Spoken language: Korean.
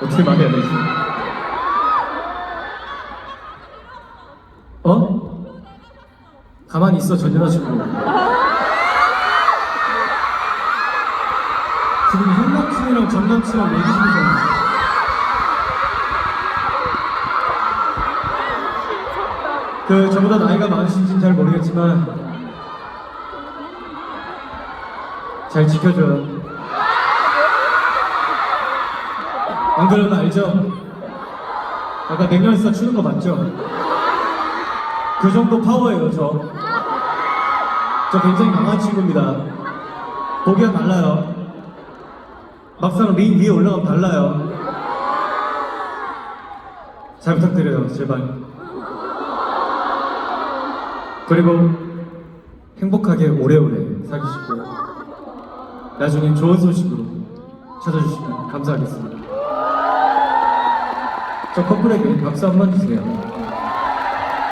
어떻게 말해야 되지? 어? 가만히 있어 전 여자친구 지금 현 남친이랑 전 남친이랑 얘기 중이잖아 그 저보다 나이가 많으신지는 잘 모르겠지만 잘 지켜줘요 안 그러면 알죠? 아까 냉면에서 추는 거 맞죠? 그 정도 파워예요 저. 저 굉장히 강한 친구입니다. 보기가 달라요. 막상 링 위에 올라가면 달라요. 잘 부탁드려요 제발. 그리고 행복하게 오래오래 사귀시고 나중에 좋은 소식으로 찾아주시면 감사하겠습니다. 저 커플에게 박수 한 번 주세요.